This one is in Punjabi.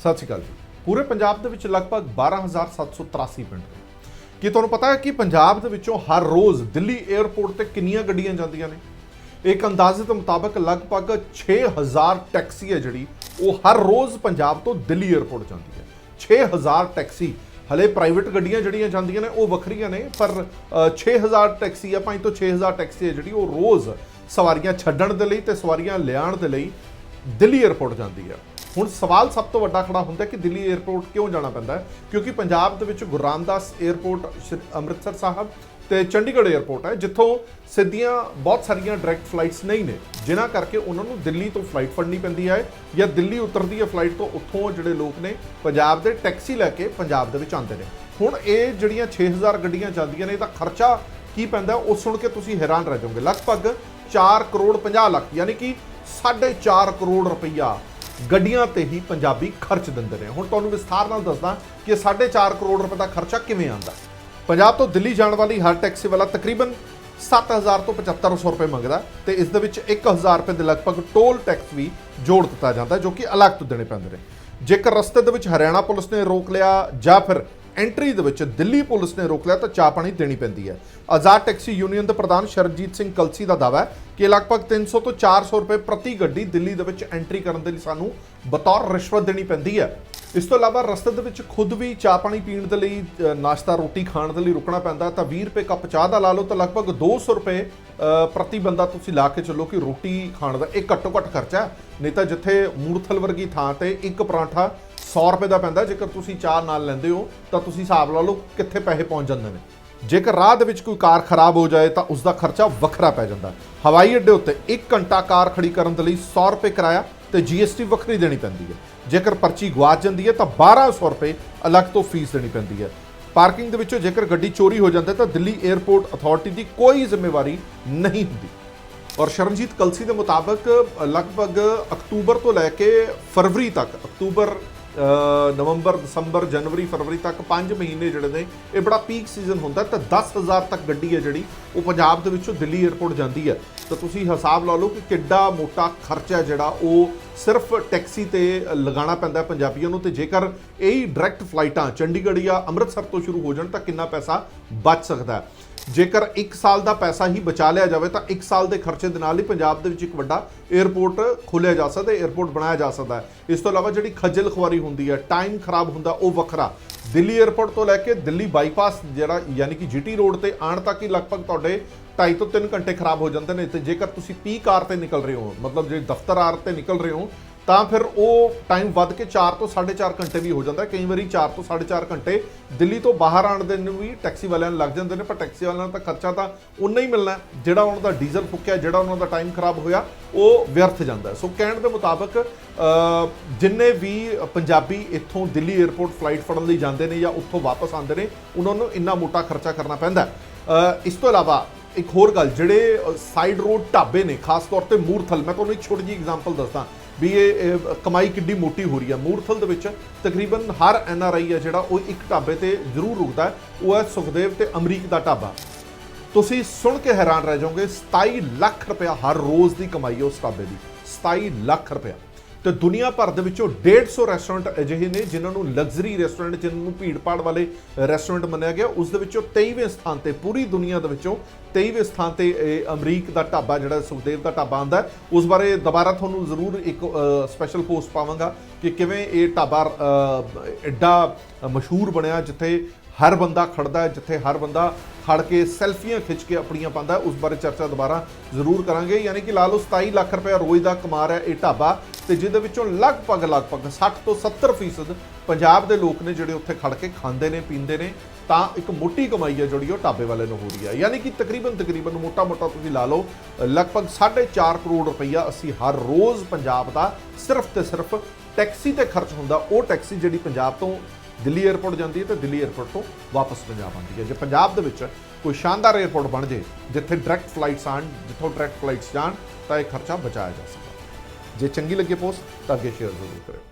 ਸਤਿ ਸ਼੍ਰੀ ਅਕਾਲ ਜੀ। ਪੂਰੇ ਪੰਜਾਬ ਦੇ ਵਿੱਚ ਲਗਭਗ 12783 ਪਿੰਡ ਕੀ ਤੁਹਾਨੂੰ ਪਤਾ ਹੈ ਕਿ ਪੰਜਾਬ ਦੇ ਵਿੱਚੋਂ ਹਰ ਰੋਜ਼ ਦਿੱਲੀ 에ਅਰਪੋਰਟ ਤੇ ਕਿੰਨੀਆਂ ਗੱਡੀਆਂ ਜਾਂਦੀਆਂ ਨੇ? ਇੱਕ ਅੰਦਾਜ਼ੇ ਦੇ ਮੁਤਾਬਕ ਲਗਭਗ 6000 ਟੈਕਸੀ ਹੈ ਜਿਹੜੀ, ਉਹ ਹਰ ਰੋਜ਼ ਪੰਜਾਬ ਤੋਂ ਦਿੱਲੀ 에ਅਰਪੋਰਟ ਜਾਂਦੀ ਹੈ। 6000 ਟੈਕਸੀ, ਹਲੇ ਪ੍ਰਾਈਵੇਟ ਗੱਡੀਆਂ ਜਿਹੜੀਆਂ ਜਾਂਦੀਆਂ ਨੇ, ਉਹ ਵੱਖਰੀਆਂ ਨੇ, ਪਰ 6000 ਟੈਕਸੀ ਆ ਪੰਜ ਤੋਂ 6000 ਟੈਕਸੀ ਹੈ ਜਿਹੜੀ, ਉਹ ਰੋਜ਼ ਸਵਾਰੀਆਂ ਛੱਡਣ ਦੇ ਲਈ ਤੇ ਸਵਾਰੀਆਂ ਲਿਆਉਣ ਦੇ ਲਈ ਦਿੱਲੀ 에ਅਰਪੋਰਟ ਜਾਂਦੀ ਹੈ। ਹੁਣ ਸਵਾਲ ਸਭ ਤੋਂ ਵੱਡਾ ਖੜਾ ਹੁੰਦਾ ਕਿ ਦਿੱਲੀ 에ਅਰਪੋਰਟ ਕਿਉਂ ਜਾਣਾ ਪੈਂਦਾ ਹੈ? ਕਿਉਂਕਿ ਪੰਜਾਬ ਦੇ ਵਿੱਚ ਗੁਰੂ ਰਾਮਦਾਸ 에ਅਰਪੋਰਟ ਅੰਮ੍ਰਿਤਸਰ ਸਾਹਿਬ ਤੇ ਚੰਡੀਗੜ੍ਹ 에ਅਰਪੋਰਟ ਹੈ, ਜਿੱਥੋਂ ਸਿੱਧੀਆਂ ਬਹੁਤ ਸਾਰੀਆਂ ਡਾਇਰੈਕਟ ਫਲਾਈਟਸ ਨਹੀਂ ਨੇ, ਜਿਨ੍ਹਾਂ ਕਰਕੇ ਉਹਨਾਂ ਨੂੰ ਦਿੱਲੀ ਤੋਂ ਫਲਾਈਟ ਫੜਨੀ ਪੈਂਦੀ ਹੈ ਜਾਂ ਦਿੱਲੀ ਉਤਰਦੀ ਹੈ ਫਲਾਈਟ ਤੋਂ ਉੱਥੋਂ ਜਿਹੜੇ ਲੋਕ ਨੇ ਪੰਜਾਬ ਦੇ ਟੈਕਸੀ ਲੈ ਕੇ ਪੰਜਾਬ ਦੇ ਵਿੱਚ ਆਉਂਦੇ ਨੇ। ਹੁਣ ਇਹ ਜਿਹੜੀਆਂ 6000 ਗੱਡੀਆਂ ਚੱਲਦੀਆਂ ਨੇ, ਇਹਦਾ ਖਰਚਾ ਕੀ ਪੈਂਦਾ ਉਹ ਸੁਣ ਕੇ ਤੁਸੀਂ ਹੈਰਾਨ ਰਹਿ ਜਾਓਗੇ। ਲਗਭਗ 4 ਕਰੋੜ 50 ਲੱਖ, ਯਾਨੀ ਕਿ 4.5 ਕਰੋੜ ਰੁਪਈਆ ਗੱਡੀਆਂ ਤੇ ਹੀ ਪੰਜਾਬੀ ਖਰਚ ਦਿੰਦੇ ਨੇ। ਹੁਣ ਤੁਹਾਨੂੰ ਵਿਸਥਾਰ ਨਾਲ ਦੱਸਦਾ ਕਿ 4.5 ਕਰੋੜ ਰੁਪਏ ਦਾ ਖਰਚਾ ਕਿਵੇਂ ਆਉਂਦਾ। ਪੰਜਾਬ ਤੋਂ ਦਿੱਲੀ ਜਾਣ ਵਾਲੀ ਹਰ ਟੈਕਸੀ ਵਾਲਾ ਤਕਰੀਬਨ 7000 ਤੋਂ 7500 ਰੁਪਏ ਮੰਗਦਾ ਤੇ ਇਸ ਦੇ ਵਿੱਚ 1000 ਰੁਪਏ ਦੇ ਲਗਭਗ ਟੋਲ ਟੈਕਸ ਵੀ ਜੋੜ ਦਿੱਤਾ ਜਾਂਦਾ ਜੋ ਕਿ ਅਲੱਗ ਤੋਂ ਦੇਣੇ ਪੈਂਦੇ ਨੇ। ਜੇਕਰ ਰਸਤੇ ਦੇ ਵਿੱਚ ਹਰਿਆਣਾ ਪੁਲਿਸ ਨੇ ਰੋਕ ਲਿਆ ਜਾਂ ਫਿਰ ਐਂਟਰੀ ਦੇ ਵਿੱਚ ਦਿੱਲੀ ਪੁਲਿਸ ਨੇ ਰੋਕ ਲਿਆ ਤਾਂ ਚਾਹ ਪਾਣੀ ਦੇਣੀ ਪੈਂਦੀ ਹੈ। ਆਜ਼ਾਦ ਟੈਕਸੀ ਯੂਨੀਅਨ ਦੇ ਪ੍ਰਧਾਨ ਸ਼ਰਜੀਤ ਸਿੰਘ ਕਲਸੀ ਦਾ ਦਾਅਵਾ ਹੈ ਕਿ ਲਗਭਗ 300 ਤੋਂ 400 ਰੁਪਏ ਪ੍ਰਤੀ ਗੱਡੀ ਦਿੱਲੀ ਦੇ ਵਿੱਚ ਐਂਟਰੀ ਕਰਨ ਦੇ ਲਈ ਸਾਨੂੰ ਬਤੌਰ ਰਿਸ਼ਵਤ ਦੇਣੀ ਪੈਂਦੀ ਹੈ। ਇਸ ਤੋਂ ਇਲਾਵਾ ਰਸਤੇ ਦੇ ਵਿੱਚ ਖੁਦ ਵੀ ਚਾਹ ਪਾਣੀ ਪੀਣ ਦੇ ਲਈ ਨਾਸ਼ਤਾ, ਰੋਟੀ ਖਾਣ ਦੇ ਲਈ ਰੁਕਣਾ ਪੈਂਦਾ ਤਾਂ 20 ਰੁਪਏ ਕੱਪ ਚਾਹ ਦਾ ਲਾ ਲਓ ਤਾਂ ਲਗਭਗ 200 ਰੁਪਏ ਪ੍ਰਤੀ ਬੰਦਾ ਤੁਸੀਂ ਲਾ ਕੇ ਚੱਲੋ ਕਿ ਰੋਟੀ ਖਾਣ ਦਾ ਇਹ ਘੱਟੋ ਘੱਟ ਖਰਚਾ ਨਹੀਂ ਤਾਂ ਜਿੱਥੇ ਮੂਰਥਲ ਵਰਗੀ ਥਾਂ ਤੇ ਇੱਕ ਪਰਾਂਠਾ 100 ਰੁਪਏ ਦਾ ਪੈਂਦਾ, ਜੇਕਰ ਤੁਸੀਂ ਚਾਰ ਨਾਲ ਲੈਂਦੇ ਹੋ, ਤਾਂ ਤੁਸੀਂ ਹਿਸਾਬ ਲਾ ਲਓ ਕਿੱਥੇ ਪੈਸੇ ਪਹੁੰਚ ਜਾਂਦੇ ਨੇ। ਜੇਕਰ ਰਾਹ ਦੇ ਵਿੱਚ ਕੋਈ ਕਾਰ ਖਰਾਬ ਹੋ ਜਾਏ, ਤਾਂ ਉਸ ਦਾ ਖਰਚਾ ਵੱਖਰਾ ਪੈ ਜਾਂਦਾ। ਹਵਾਈ ਅੱਡੇ ਉੱਤੇ 1 ਘੰਟਾ ਕਾਰ ਖੜੀ ਕਰਨ ਦੇ ਲਈ 100 ਰੁਪਏ ਕਿਰਾਇਆ ਤੇ GST ਵੱਖਰੀ ਦੇਣੀ ਪੈਂਦੀ ਹੈ। ਜੇਕਰ ਪਰਚੀ ਗਵਾਚ ਜਾਂਦੀ ਹੈ, ਤਾਂ 1200 ਰੁਪਏ ਅਲੱਗ ਤੋਂ ਫੀਸ ਦੇਣੀ ਪੈਂਦੀ ਹੈ। ਪਾਰਕਿੰਗ ਦੇ ਵਿੱਚੋਂ ਜੇਕਰ ਗੱਡੀ ਚੋਰੀ ਹੋ ਜਾਂਦੀ ਹੈ, ਤਾਂ ਦਿੱਲੀ 에ਅਰਪੋਰਟ ਅਥਾਰਟੀ ਦੀ ਕੋਈ ਜ਼ਿੰਮੇਵਾਰੀ ਨਹੀਂ ਹੁੰਦੀ। ਔਰ ਸ਼ਰਨਜੀਤ ਕਲਸੀ ਦੇ ਮੁਤਾਬਕ ਲਗਭਗ ਅਕਤੂਬਰ ਤੋਂ ਲੈ ਕੇ ਫਰਵਰੀ ਤੱਕ, ਅਕਤੂਬਰ ਨਵੰਬਰ, ਦਸੰਬਰ, ਜਨਵਰੀ, ਫਰਵਰੀ ਤੱਕ 5 ਮਹੀਨੇ ਜਿਹੜੇ ਨੇ, ਇਹ ਬੜਾ ਪੀਕ ਸੀਜ਼ਨ ਹੁੰਦਾ ਤਾਂ 10000 ਤੱਕ ਗੱਡੀ ਹੈ ਜਿਹੜੀ, ਉਹ ਪੰਜਾਬ ਦੇ ਵਿੱਚੋਂ ਦਿੱਲੀ 에ਅਰਪੋਰਟ ਜਾਂਦੀ ਹੈ। ਤਾਂ ਤੁਸੀਂ ਹਿਸਾਬ ਲਾ ਲਓ ਕਿ ਕਿੱਡਾ ਮੋਟਾ ਖਰਚਾ ਜਿਹੜਾ ਉਹ ਸਿਰਫ ਟੈਕਸੀ ਤੇ ਲਗਾਉਣਾ ਪੈਂਦਾ ਪੰਜਾਬੀਆਂ ਨੂੰ, ਤੇ ਜੇਕਰ ਇਹ ਡਾਇਰੈਕਟ ਫਲਾਈਟਾਂ ਚੰਡੀਗੜ੍ਹ ਜਾਂ ਅੰਮ੍ਰਿਤਸਰ ਤੋਂ ਸ਼ੁਰੂ ਹੋ ਜਾਣ, ਤਾਂ ਕਿੰਨਾ ਪੈਸਾ ਬਚ ਸਕਦਾ ਹੈ? ਜੇਕਰ 1 ਸਾਲ ਦਾ ਪੈਸਾ ਹੀ ਬਚਾ ਲਿਆ ਜਾਵੇ, ਤਾਂ 1 ਸਾਲ ਦੇ ਖਰਚੇ ਦੇ ਨਾਲ ਹੀ ਪੰਜਾਬ ਦੇ ਵਿੱਚ ਇੱਕ ਵੱਡਾ 에어ਪੋਰਟ ਖੋਲ੍ਹਿਆ ਜਾ ਸਕਦਾ ਹੈ 에어ਪੋਰਟ ਬਣਾਇਆ ਜਾ ਸਕਦਾ ਹੈ। ਇਸ ਤੋਂ ਇਲਾਵਾ ਜਿਹੜੀ ਖੱਜਲ ਖੁਆਰੀ ਹੁੰਦੀ ਹੈ, ਟਾਈਮ ਖਰਾਬ ਹੁੰਦਾ, ਉਹ ਵੱਖਰਾ। ਦਿੱਲੀ 에어ਪੋਰਟ ਤੋਂ ਲੈ ਕੇ ਦਿੱਲੀ ਬਾਈਪਾਸ ਜਿਹੜਾ, ਯਾਨੀ ਕਿ ਜੀਟੀ ਰੋਡ ਤੇ ਆਣ ਤੱਕ ਹੀ ਲਗਭਗ ਤੁਹਾਡੇ 2.5 ਤੋਂ 3 ਘੰਟੇ ਖਰਾਬ ਹੋ ਜਾਂਦੇ ਨੇ ਤੇ ਜੇਕਰ ਤੁਸੀਂ ਪੀਕ ਆਰ ਤੇ ਨਿਕਲ ਰਹੇ ਹੋ, ਮਤਲਬ ਜੇ ਦਫ਼ਤਰ ਆਰ ਤੇ ਨਿਕਲ ਰਹੇ ਹੋ, ਤਾਂ ਫਿਰ ਉਹ ਟਾਈਮ ਵੱਧ ਕੇ 4 ਤੋਂ 4.5 ਘੰਟੇ ਵੀ ਹੋ ਜਾਂਦਾ ਕਈ ਵਾਰੀ 4 ਤੋਂ 4.5 ਘੰਟੇ ਦਿੱਲੀ ਤੋਂ ਬਾਹਰ ਆਉਣ ਦੇ ਨੂੰ ਵੀ ਟੈਕਸੀ ਵਾਲਿਆਂ ਨੂੰ ਲੱਗ ਜਾਂਦੇ ਨੇ, ਪਰ ਟੈਕਸੀ ਵਾਲਿਆਂ ਦਾ ਖਰਚਾ ਤਾਂ ਉਨਾ ਹੀ ਮਿਲਣਾ ਜਿਹੜਾ ਉਹਨਾਂ ਦਾ ਡੀਜ਼ਲ ਫੁੱਕਿਆ, ਜਿਹੜਾ ਉਹਨਾਂ ਦਾ ਟਾਈਮ ਖਰਾਬ ਹੋਇਆ, ਉਹ ਵਿਅਰਥ ਜਾਂਦਾ ਸੋ ਕਹਿਣ ਦੇ ਮੁਤਾਬਕ ਜਿੰਨੇ ਵੀ ਪੰਜਾਬੀ ਇੱਥੋਂ ਦਿੱਲੀ 에ਅਰਪੋਰਟ ਫਲਾਈਟ ਫੜਨ ਲਈ ਜਾਂਦੇ ਨੇ ਜਾਂ ਉੱਥੋਂ ਵਾਪਸ ਆਉਂਦੇ ਨੇ, ਉਹਨਾਂ ਨੂੰ ਇੰਨਾ ਮੋਟਾ ਖਰਚਾ ਕਰਨਾ ਪੈਂਦਾ ਇਸ ਤੋਂ ਇਲਾਵਾ ਇੱਕ ਹੋਰ ਗੱਲ, ਜਿਹੜੇ ਸਾਈਡ ਰੋਡ ਢਾਬੇ ਨੇ, ਖਾਸ ਤੌਰ ਤੇ ਮੂਰਥਲ, ਮੈਂ ਤੁਹਾਨੂੰ ਇੱਕ ਛੋਟੀ ਜਿਹੀ ਐਗਜ਼ਾਮਪਲ ਦੱਸਦਾ ਵੀ ਇਹ ਕਮਾਈ ਕਿੱਡੀ ਮੋਟੀ ਹੋ ਰਹੀ ਹੈ ਮੂਰਥਲ ਦੇ ਵਿੱਚ ਤਕਰੀਬਨ ਹਰ ਐਨ ਆਰ ਆਈ ਹੈ ਜਿਹੜਾ, ਉਹ ਇੱਕ ਢਾਬੇ ਤੇ ਜ਼ਰੂਰ ਰੁਕਦਾ ਹੈ। ਉਹ ਹੈ ਸੁਖਦੇਵ ਤੇ ਅਮਰੀਕ ਦਾ ਢਾਬਾ। ਤੁਸੀਂ ਸੁਣ ਕੇ ਹੈਰਾਨ ਰਹਿ ਜਾਓਗੇ 27 ਲੱਖ ਰੁਪਇਆ ਹਰ ਰੋਜ਼ ਦੀ ਕਮਾਈ ਹੈ ਉਸ ਢਾਬੇ ਦੀ। 27 ਲੱਖ ਰੁਪਇਆ। ਤੇ ਦੁਨੀਆ ਭਰ ਦੇ ਵਿੱਚੋਂ 150 ਰੈਸਟੋਰੈਂਟ ਅਜਿਹੇ ਨੇ ਜਿਨ੍ਹਾਂ ਨੂੰ ਲਗਜ਼ਰੀ ਰੈਸਟੋਰੈਂਟ ਜਿਨ੍ਹਾਂ ਨੂੰ ਭੀੜ-ਭਾੜ ਵਾਲੇ ਰੈਸਟੋਰੈਂਟ ਮੰਨਿਆ ਗਿਆ। ਉਸ ਦੇ ਵਿੱਚੋਂ 23ਵੇਂ ਸਥਾਨ ਤੇ, ਪੂਰੀ ਦੁਨੀਆ ਦੇ ਵਿੱਚੋਂ 23ਵੇਂ ਸਥਾਨ ਤੇ, ਇਹ ਅਮਰੀਕ ਦਾ ਢਾਬਾ, ਜਿਹੜਾ ਸੁਖਦੇਵ ਦਾ ਢਾਬਾ ਆਂਦਾ ਉਸ ਬਾਰੇ ਦੁਬਾਰਾ ਤੁਹਾਨੂੰ ਜ਼ਰੂਰ ਇੱਕ ਸਪੈਸ਼ਲ ਪੋਸਟ ਪਾਵਾਂਗਾ ਕਿ ਕਿਵੇਂ ਇਹ ਢਾਬਾ ਐਡਾ ਮਸ਼ਹੂਰ ਬਣਿਆ, ਜਿੱਥੇ ਹਰ ਬੰਦਾ ਖੜਦਾ ਹੈ, ਜਿੱਥੇ ਹਰ ਬੰਦਾ ਖੜ ਕੇ ਸੈਲਫੀਆਂ ਖਿੱਚ ਕੇ ਆਪਣੀਆਂ ਪਾਉਂਦਾ ਉਸ ਬਾਰੇ ਚਰਚਾ ਦੁਬਾਰਾ ਜ਼ਰੂਰ ਕਰਾਂਗੇ। ਯਾਨੀ ਕਿ ਲਾ ਲਓ 27 ਲੱਖ ਰੁਪਏ ਰੋਜ਼ ਦਾ ਕਮਾ ਰਿਹਾ ਇਹ ਢਾਬਾ ਤੇ ਜਿਹਦੇ ਵਿੱਚੋਂ ਲਗਭਗ ਲਗਭਗ 60 ਤੋਂ 70% ਫੀਸਦ ਪੰਜਾਬ ਦੇ ਲੋਕ ਨੇ ਜਿਹੜੇ ਉੱਥੇ ਖੜ ਕੇ ਖਾਂਦੇ ਨੇ, ਪੀਂਦੇ ਨੇ, ਤਾਂ ਇੱਕ ਮੋਟੀ ਕਮਾਈ ਹੈ ਜਿਹੜੀ ਉਹ ਢਾਬੇ ਵਾਲੇ ਨੂੰ ਹੋ ਰਹੀ ਹੈ। ਯਾਨੀ ਕਿ ਤਕਰੀਬਨ ਤਕਰੀਬਨ ਮੋਟਾ ਮੋਟਾ ਤੁਸੀਂ ਲਾ ਲਓ, ਲਗਭਗ 4.5 ਕਰੋੜ ਰੁਪਈਆ ਅਸੀਂ ਹਰ ਰੋਜ਼ ਪੰਜਾਬ ਦਾ ਸਿਰਫ ਤੇ ਸਿਰਫ ਟੈਕਸੀ ਤੇ ਖਰਚ ਹੁੰਦਾ। ਉਹ ਟੈਕਸੀ ਜਿਹੜੀ ਪੰਜਾਬ ਤੋਂ ਦਿੱਲੀ 에ਅਰਪੋਰਟ ਜਾਂਦੀ ਹੈ ਤੇ ਦਿੱਲੀ 에ਅਰਪੋਰਟ ਤੋਂ ਵਾਪਸ ਪੰਜਾਬ ਆਉਂਦੀ ਹੈ। ਜੇ ਪੰਜਾਬ ਦੇ ਵਿੱਚ ਕੋਈ ਸ਼ਾਨਦਾਰ 에ਅਰਪੋਰਟ ਬਣ ਜੇ, ਜਿੱਥੇ ਡਾਇਰੈਕਟ ਫਲਾਈਟਸ ਆਣ ਜਿੱਥੋਂ ਡਾਇਰੈਕਟ ਫਲਾਈਟਸ ਜਾਣ, ਤਾਂ ਇਹ ਖਰਚਾ ਬਚਾਇਆ ਜਾ ਸਕਦਾ। ਜੇ ਚੰਗੀ ਲੱਗੇ ਪੋਸਟ ਤਾਂ ਅੱਗੇ ਸ਼ੇਅਰ ਜ਼ਰੂਰ ਕਰਿਓ।